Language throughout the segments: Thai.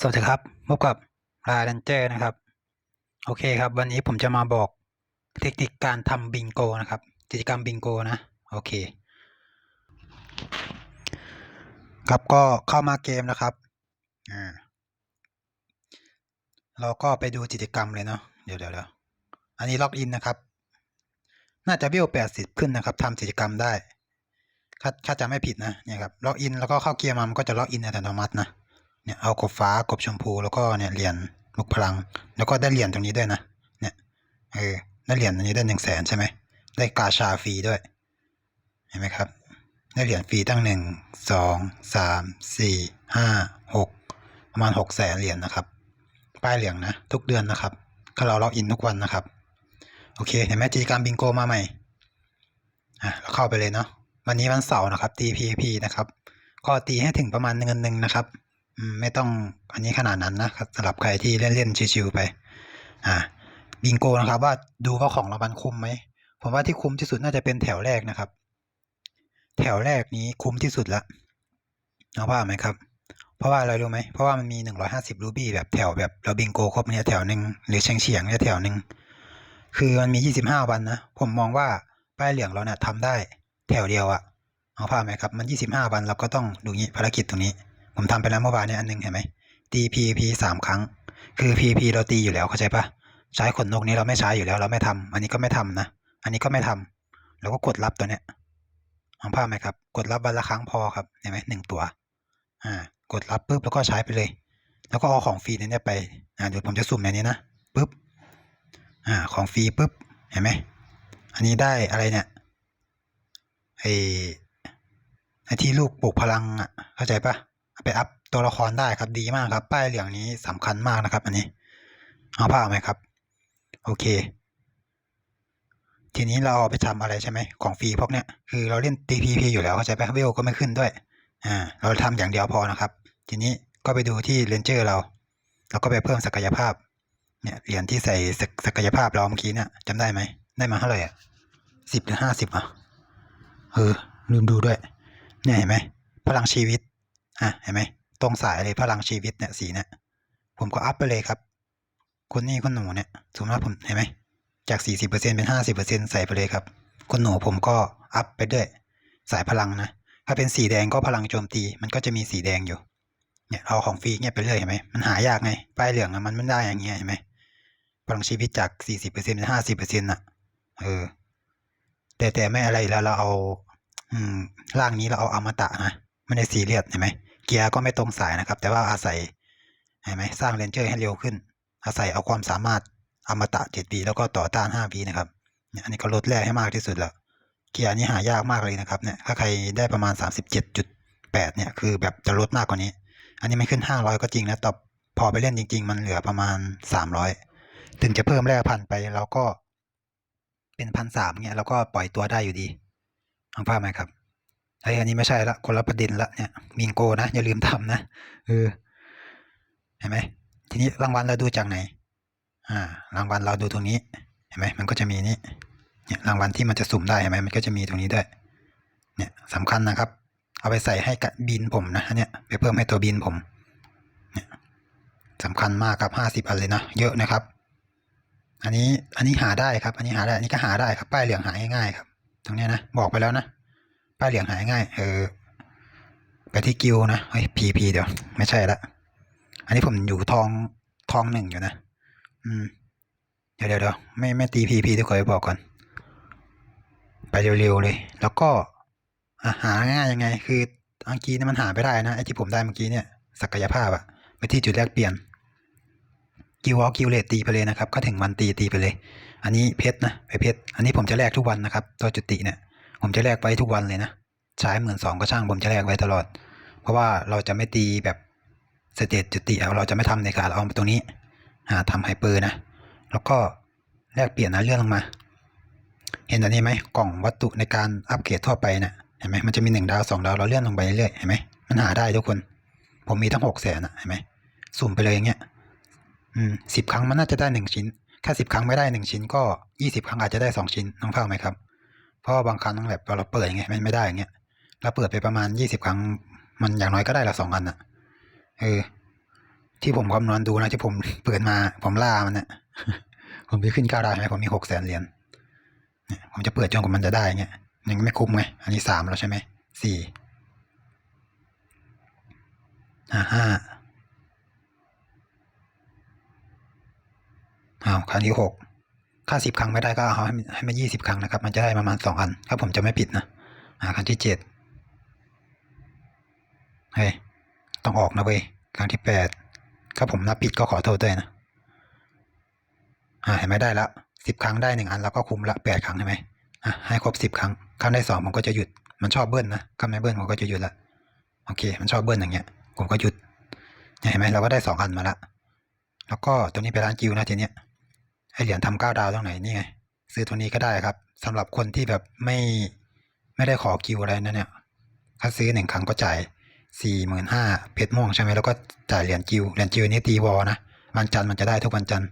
สวัสดีครับพบกับลาเรนเจอร์นะครับ โอเคครับ วันนี้ผมจะมาบอกเทคนิคการทำบิงโกนะครับ กิจกรรมบิงโกนะ โอเค ครับก็เข้ามาเกมนะครับอ่าเราก็ไปดูกิจกรรมเลยเนาะเดี๋ยวเดี๋ยวเดี๋ยวอันนี้ล็อกอินนะครับ น่าจะวิวแปดสิบขึ้นนะครับทำกิจกรรมได้ถ้าถ้าจะไม่ผิดนะเนี่ยครับล็อกอินแล้วก็เข้าเกียร์มามันก็จะล็อกอินอัตโนมัตินะ เนี่ยเอากบฟ้ากบชมพูแล้วก็เนี่ยเหรียญมุกพลัง แล้วก็ได้เหรียญตรงนี้ด้วยนะเนี่ยเออได้เหรียญอันนี้ได้หนึ่งแสนใช่ไหมได้กาชาฟรีด้วยเห็นไหมครับ ได้เหรียญฟรีตั้งหนึ่งสองสามสี่ห้าหกประมาณหกแสนเหรียญนะครับ ป้ายเหลืองนะ ทุกเดือนนะครับถ้าเราล็อกอินทุกวันนะครับ โอเคเห็นไหมกิจกรรมบิงโกมาใหม่อะเราเข้าไปเลยเนาะวันนี้วันเสาร์นะครับตี PVP นะครับ ก็ตีให้ถึงประมาณเงินหนึ่งนะครับ ไม่ต้องอันนี้ขนาดนั้นนะครับสำหรับใครที่เล่นเล่นๆชิวๆไป อ่าบิงโกนะครับ ว่าดูว่าของรางวัลคุ้มไหมผมว่าที่คุ้มที่สุดน่าจะเป็นแถวแรกนะครับ แถวแรกนี้คุ้มที่สุดละเอาว่าไหมครับ เพราะว่าอะไรรู้ไหมเพราะว่ามันมีหนึ่งร้อยห้าสิบรูบี้แบบแถวแบบเราบิงโกครบเนี่ยแถวหนึ่งหรือเฉียงเฉียงเนี่ยแถวหนึ่งคือมันมียี่สิบห้าวันนะผมมองว่าป้ายเหลืองเราเนี่ยทำได้ แถวเดียวอะเอาภาพไหมครับ มันยี่สิบห้าวันเราก็ต้องดูงี้ภารกิจตรงนี้ ผมทำไปแล้วเมื่อวานเนี่ยอันหนึงเห็นไหมตี PVP สามครั้ง คือ PVP เราตีอยู่แล้วเข้าใจปะใช้ขนนกนี้เราไม่ใช้อยู่แล้วเราไม่ทำอันนี้ก็ไม่ทำนะ อันนี้ก็ไม่ทำเราก็กดรับตัวเนี้ยเอาภาพไหมครับ กดรับวันละครั้งพอครับเห็นไหมหนึ่งตัว อ่า กดรับปุ๊บแล้วก็ใช้ไปเลย แล้วก็เอาของฟรีนเนี้ยไป อ่าเดี๋ยวผมจะสุ่มในนี้นะปุ๊บ อ่า ของฟรีปุ๊บ เห็นไหม อันนี้ได้อะไรเนี่ยไอไอที่ลูกปลูกพลังอะ เข้าใจปะ ไปอัพตัวละครได้ครับดีมากครับ ป้ายเหลืองนี้สำคัญมากนะครับ อันนี้เอาภาพไหมครับ โอเค ทีนี้เราเอาไปทำอะไรใช่ไหมของฟรีพวกเนี้ยคือเราเล่น TPP อยู่แล้วเข้าใจปะเวลก็ไม่ขึ้นด้วยอ่าเราทำอย่างเดียวพอนะครับ ทีนี้ก็ไปดูที่เรนเจอร์เราเราก็ไปเพิ่มศักยภาพเนี่ยเหรียญที่ใส่ศักศักยภาพเราเมื่อกี้เนี่ยจำได้ไหมได้มาเท่าไหร่อะสิบหรือห้าสิบอะเออลืมดูด้วยเนี่ยเห็นไหมพลังชีวิต อะเห็นไหมตรงสายเลยพลังชีวิตเนี่ยสีเนี่ยผมก็อัพไปเลยครับคนนี่คนหนูเนี่ยสมมติว่าผมเห็นไหมจากสี่สิบเปอร์เซ็นเป็นห้าสิบเปอร์เซ็นใส่ไปเลยครับคนหนูผมก็อัพไปด้วยสายพลังนะ ถ้าเป็นสีแดงก็พลังโจมตี มันก็จะมีสีแดงอยู่เนี่ยเอาของฟรีเงี้ยไปเรื่อยเห็นไหมมันหายากไงป้ายเหลืองอะมันไม่ได้อย่างเงี้ยเห็นไหมพลังชีวิตจากสี่สิบเปอร์เซ็นเป็นห้าสิบเปอร์เซ็นต์อะเออแต่แต่ไม่อะไรแล้วเราเอา อืมร่างนี้เราเอาอมตะนะม่ได้ซีเรียสเห็นไหม เกียร์ก็ไม่ตรงสายนะครับ แต่ว่าอาศัยเห็นไหมสร้างเรนเจอร์ให้เร็วขึ้น อาศัยเอาความสามารถอมตะเจ็ดปีแล้วก็ต่อต้านห้าปีนะครับเนี่ยอันนี้ก็ลดแร่ให้มากที่สุดแล้ว เกียร์นี้หายากมากเลยนะครับเนี่ยถ้าใครได้ประมาณ 37.8 เนี่ยคือแบบจะลดมากกว่านี้ อันนี้ไม่ขึ้น 500 ก็จริงนะแต่พอไปเล่นจริง ๆ มันเหลือประมาณ 300 ถึงจะเพิ่มแร่พันไปเราก็เป็นพันสามเนี่ยเราก็ปล่อยตัวได้อยู่ดีฟังภาพไหมครับ ไอ้ยอันนี้ไม่ใช่ละคนละประเด็นละเนี่ยมิงโกนะอย่าลืมทำนะเออเห็นไหมทีนี้รางวัลเราดูจากไหน อ่ารางวัลเราดูตรงนี้เห็นไหมมันก็จะมีนี่เนี่ยรางวัลที่มันจะสุ่มได้เห็นไหมมันก็จะมีตรงนี้ด้วย เนี่ยสำคัญนะครับ เอาไปใส่ให้กับบินผมนะเนี่ยไปเพิ่มให้ตัวบินผมเนี่ยสำคัญมากครับห้าสิบอันเลยนะเยอะนะครับ อันนี้อันนี้หาได้ครับ อันนี้หาได้อันนี้ก็หาได้ครับป้ายเหลืองหาง่ายๆครับ ตรงนี้นะบอกไปแล้วนะ ป้ายเหลืองหายง่าย เออ ไปที่กิวนะเฮ้ยพีพีเดี๋ยว ไม่ใช่ละอันนี้ผมอยู่ทองทองหนึ่งอยู่นะ อืม เดี๋ยวเดี๋ยวเดี๋ยวไม่ไม่ตีพีพีทุกคนไปบอกก่อน ไปเร็วๆเลย แล้วก็อะหาง่ายยังไง คืออังกีนี่มันหาไม่ได้นะไอที่ผมได้เมื่อกี้เนี่ย ศักยภาพอะไปที่จุดแรกเปลี่ยนกิวออกิวเลตตีไปเลยนะครับ ก็ถึงวันตีตีไปเลย อันนี้เพชรนะไปเพชรอันนี้ผมจะแลกทุกวันนะครับ ตัวจุติเนี่ย ผมจะแลกไว้ทุกวันเลยนะ ใช้หมื่นสองก็ช่างผมจะแลกไว้ตลอด เพราะว่าเราจะไม่ตีแบบสเตจจุติเอาเราจะไม่ทำในการเอาตรงนี้หาทำไฮเปอร์นะ แล้วก็แลกเปลี่ยนนะเลื่อนลงมา เห็นอันนี้ไหมกล่องวัตถุในการอัปเกรดทั่วไปเนี่ยเห็นไหมมันจะมีหนึ่งดาวสองดาวเราเลื่อนลงไปเรื่อยเห็นไหมมันหาได้ทุกคน ผมมีทั้งหกแสนอะเห็นไหมสุ่มไปเลยอย่างเงี้ยอืมสิบครั้งมันน่าจะได้หนึ่งชิ้น ถ้าสิบครั้งไม่ได้หนึ่งชิ้นก็ยี่สิบครั้งอาจจะได้สองชิ้นน้องเท่าไหมครับ เพราะว่าบางครั้งแบบเราเปิดอย่างเงี้ยมันไม่ได้อย่างเงี้ยเราเปิดไปประมาณยี่สิบครั้ง มันอย่างน้อยก็ได้ละสองอันอะเออ ที่ผมคำนวณดูนะที่ผมเปิดมาผมล่ามันเนี่ยผมไปขึ้นเก้าดาวใช่ไหมผมมีหกแสนเหรียญเนี่ยผมจะเปิดจนกว่ามันจะได้เงี้ยยังไม่คุ้มไงอันนี้สามแล้วใช่ไหมสี่อ่าห้าอ้าวครั้งที่หก ค่าสิบครั้งไม่ได้ก็เอาให้มันให้มันยี่สิบครั้งนะครับ มันจะได้ประมาณสองอันถ้าผมจะไม่ผิดนะอ่าครั้งที่เจ็ดเฮ้ยต้องออกนะเว้ยครั้งที่แปดถ้าผมนับผิดก็ขอโทษด้วยนะอ่าเห็นไหมได้ละสิบครั้งได้หนึ่งอันแล้วก็คุ้มละแปดครั้งใช่ไหมอะให้ครบสิบครั้ง ครั้งได้สองผมก็จะหยุด มันชอบเบิ้ลนะคำไม่เบิ้ลผมก็จะหยุดละโอเค มันชอบเบิ้ลอย่างเงี้ย ผมก็หยุดเนี่ยเห็นไหมเราก็ได้สองอันมาละแล้วก็ตัวนี้ไปร้านจิวนะทีเนี้ย ไอเหรียญทำเก้าดาวตรงไหนนี่ไงซื้อตัวนี้ก็ได้ครับสำหรับคนที่แบบไม่ไม่ได้ขอกิวอะไรนะเนี่ยถ้าซื้อหนึ่งครั้งก็จ่ายสี่หมื่นห้าเพชรม่วงใช่ไหมแล้วก็จ่ายเหรียญจิวเหรียญจิวนี่ตีวอลนะวันจันทร์มันจะได้ทุกวันจันทร์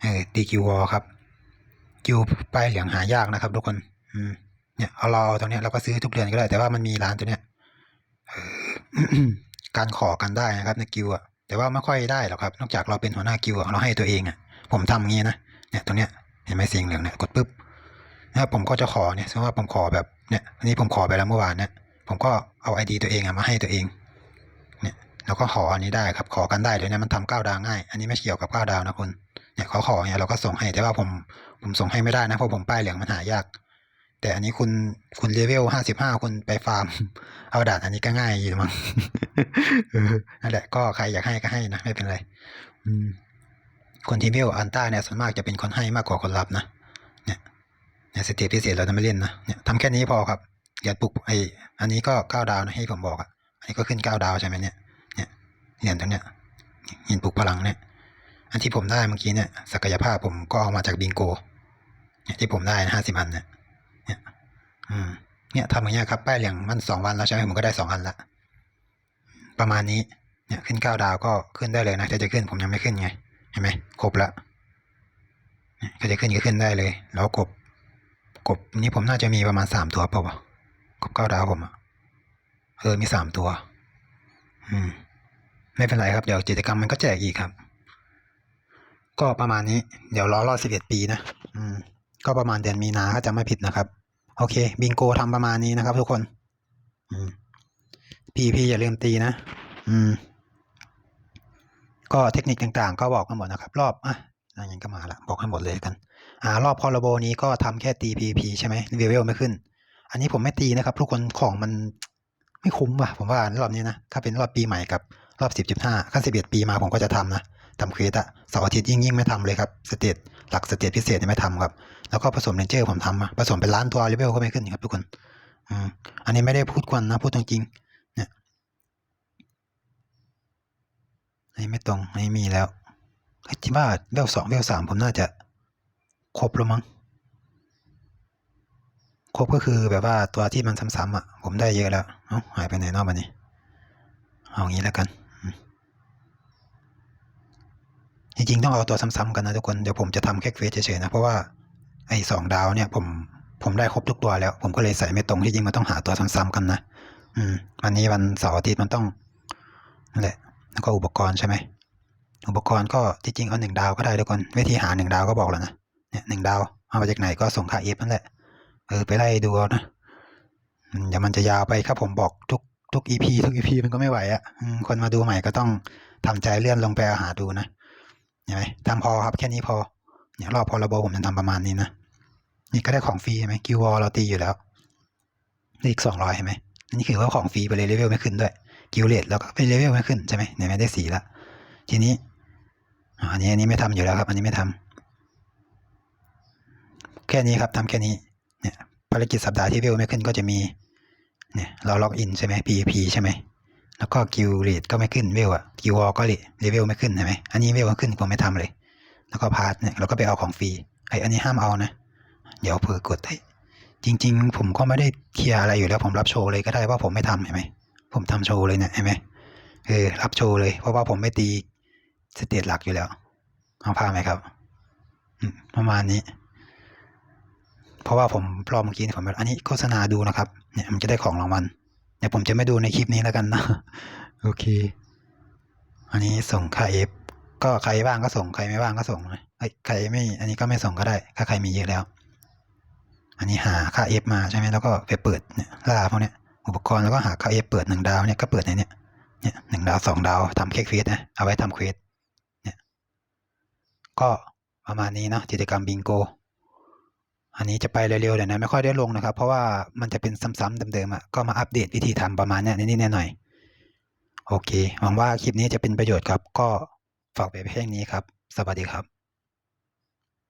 เออตีคิววอลครับคิวป้ายเหลืองหายากนะครับ ทุกคน อืมเนี่ยเอาเราเอตรงเนี้ยเราก็ซื้อทุกเดือนก็ได้แต่ว่ามันมีร้านตัวเนี้ยการขอกันได้นะครับในกิวอะแต่ว่าไม่ค่อยได้หรอกครับ นอกจากเราเป็นหัวหน้ากิวเราให้ตัวเองอะผมทำอย่างงี้นะ เนี่ยตรงเนี้ยเห็นไหมเสียงเหลืองเนี่ยกดปุ๊บนะครับผมก็จะขอเนี่ยสมมติว่าผมขอแบบเนี่ยอันนี้ผมขอไปแล้วเมื่อวานเนี่ยผมก็เอาไอดีตัวเองอะมาให้ตัวเองเนี่ยเราก็ขออันนี้ได้ครับขอกันได้เลยเนี่ยมันทำเก้าดาวง่าย อันนี้ไม่เกี่ยวกับเก้าดาวนะคุณเนี่ยเขาขอเนี่ยเราก็ส่งให้แต่ว่าผมผมส่งให้ไม่ได้นะเพราะผมป้ายเหลืองมันหายาก แต่อันนี้คุณคุณเลเวลห้าสิบห้าคุณไปฟาร์ม เอาด่านอันนี้ก็ง่ายอยู่มั้งนั่นแหละก็ใครอยากให้ก็ให้นะไม่เป็นไร อืม คนที่เวลอันต้าเนี่ยส่วนมากจะเป็นคนให้มากกว่าคนรับนะเนี่ยเนี่ยสเตจพิเศษเราจะไม่เล่นนะเนี่ยทำแค่นี้พอครับอย่าปลุกไออันนี้ก็เก้าดาวนะให้ผมบอกอะอันนี้ก็ขึ้นเก้าดาวใช่ไหมเนี่ยเนี่ยเหรียญตรงเนี้ยหินปลุกพลังเนี่ยอันที่ผมได้เมื่อกี้เนี่ยศักยภาพผมก็เอามาจากบิงโกเนี่ยที่ผมได้ห้าสิบอันเนี่ยเนี่ยอืมเนี่ยทำอย่างเงี้ยครับ ป้ายเหลืองมันสองวันแล้วใช่ไหมผมก็ได้สองอันละประมาณนี้เนี่ยขึ้นเก้าดาวก็ขึ้นได้เลยนะถ้าจะขึ้นผมยังไม่ขึ้นไง เห็นไหมครบละเนี่ยถ้าจะขึ้นก็ขึ้นได้เลย แล้วกบ กบนี้ผมน่าจะมีประมาณสามตัวเปล่าวะกบเก้าดาวผมอะเออมีสามตัว อืม ไม่เป็นไรครับ เดี๋ยวกิจกรรมมันก็แจกอีกครับ ก็ประมาณนี้ เดี๋ยวรอรอดสิบเอ็ดปีนะ อืม ก็ประมาณเดือนมีนาถ้าจะไม่ผิดนะครับ โอเค บิงโกทำประมาณนี้นะครับ ทุกคน อืม พี่พี่อย่าลืมตีนะ อืม ก็เทคนิคต่างๆ ก็บอกมาหมดนะครับ รอบอะนั่นยังก็มาละบอกให้หมดเลยกันอ่ารอบคอร์โบนี้ก็ทำแค่ตีพีพีใช่ไหมเวลไม่ขึ้น อันนี้ผมไม่ตีนะครับ ทุกคนของมันไม่คุ้มว่ะผมว่ารอบนี้นะถ้าเป็นรอบปีใหม่กับรอบสิบจุดห้าขั้นสิบเอ็ดปีมาผมก็จะทำนะทำเควสอะเสาร์อาทิตย์ยิ่งยิ่งไม่ทำเลยครับสเตจหลักสเตจพิเศษเนี่ยไม่ทำครับ แล้วก็ผสมเรนเจอร์ผมทำอะผสมเป็นล้านตัวเลเวลก็ไม่ขึ้นครับทุกคนอืมอันนี้ไม่ได้พูดกวนนะพูดตรงจริงๆเนี่ยอันนี้ ไม่ตรงอันนี้มีแล้วเฮ้ยที่ว่าเวลสองเวลสามผมน่าจะครบแล้วมั้งครบก็คือแบบว่าตัวที่มันซ้ำๆอะ ผมได้เยอะแล้วเอ้าหายไปไหนนอกบันนี้เอางี้แล้วกัน จริงๆต้องเอาตัวซ้ำๆกันนะทุกคนเดี๋ยวผมจะทำแค่เควสเฉยๆนะ เพราะว่าไอ้สองดาวเนี่ย ผมผมได้ครบทุกตัวแล้ว ผมก็เลยใส่ไม่ตรงที่จริงมันต้องหาตัวซ้ำๆกันนะอืมวันนี้วันเสาร์อาทิตย์มันต้องนั่นแหละ แล้วก็อุปกรณ์ใช่ไหมอุปกรณ์ก็จริงๆเอาหนึ่งดาวก็ได้ทุกคนวิธีหาหนึ่งดาวก็บอกแล้วนะเนี่ยหนึ่งดาวเอามาจากไหนก็ส่งค่าเอฟนั่นแหละเออไปไล่ดูเอานะอืมเดี๋ยวมันจะยาวไปครับผมบอกทุกทุกอีพีทุกอีพีมันก็ไม่ไหวอะ่ะคนมาดูใหม่ก็ต้องทำใจเลื่อนลงไปหาดูนะเห็นไหมทำพอครับแค่นี้พอเนี่ยรอบพอระบบผมจะทำประมาณนี้นะนี่ก็ได้ของฟรีใช่ไหมกิววอลเราตีอยู่แล้วอีกสองร้อยใช่ไหมอันนี้คือว่าของฟรีไปเลยเลเวลไม่ขึ้นด้วย กิวเลตแล้วก็ไปเลเวลไม่ขึ้นใช่ไหมเนี่ยไม่ได้สีละทีนี้อันนี้อันนี้ไม่ทำอยู่แล้วครับ อันนี้ไม่ทำแค่นี้ครับทำแค่นี้เนี่ยภารกิจสัปดาห์ที่เวลไม่ขึ้นก็จะมีเนี่ยเราล็อกอินใช่ไหม PVP ใช่ไหมแล้วก็กิลเลดก็ไม่ขึ้นเวลอะกิววอลก็เลเวลไม่ขึ้นใช่ไหมอันนี้เวลมันขึ้นผมไม่ทำเลย แล้วก็พาร์ทเนี่ยเราก็ไปเอาของฟรีไออันนี้ห้ามเอานะ เดี๋ยวเผื่อกดให้จริง ๆ ผมก็ไม่ได้เคลียร์อะไรอยู่แล้วผมรับโชว์เลยก็ได้ว่าผมไม่ทำเห็นไหม ผมทำโชว์เลยเนี่ยเห็นไหมเออรับโชว์เลย เพราะว่าผมไม่ตีสเตจหลักอยู่แล้ว เอาพาไหมครับประมาณนี้ เพราะว่าผมรอบเมื่อกี้ผมแบบอันนี้โฆษณาดูนะครับ เนี่ยมันจะได้ของรางวัลเดี๋ยวผมจะไม่ดูในคลิปนี้แล้วกันนะโอเค อันนี้ส่งค่า F ก็ใครว่างก็ส่งใครไม่ว่างก็ส่งเอ้ยใครไม่ อันนี้ก็ไม่ส่งก็ได้ถ้าใครมีเยอะแล้ว อันนี้หาค่า F มาใช่ไหมแล้วก็ไปเปิดเนี่ยล่าพวกเนี้ย อุปกรณ์แล้วก็หาค่า F เปิดหนึ่งดาวเนี่ยก็เปิดในเนี้ยเนี่ยหนึ่งดาวสองดาวทำแค่เควสนะเอาไว้ทำเควสเนี่ยก็ประมาณนี้เนาะกิจกรรมบิงโก อันนี้จะไปเร็วๆเดี๋ยวนะไม่ค่อยได้ลงนะครับ เพราะว่ามันจะเป็นซ้ำๆเดิมๆอะก็มาอัปเดตวิธีทำประมาณเนี้ยนิดๆหน่อยๆโอเคหวังว่าคลิปนี้จะเป็นประโยชน์ครับ ก็ฝากไปเพียงนี้ครับ สวัสดีครับ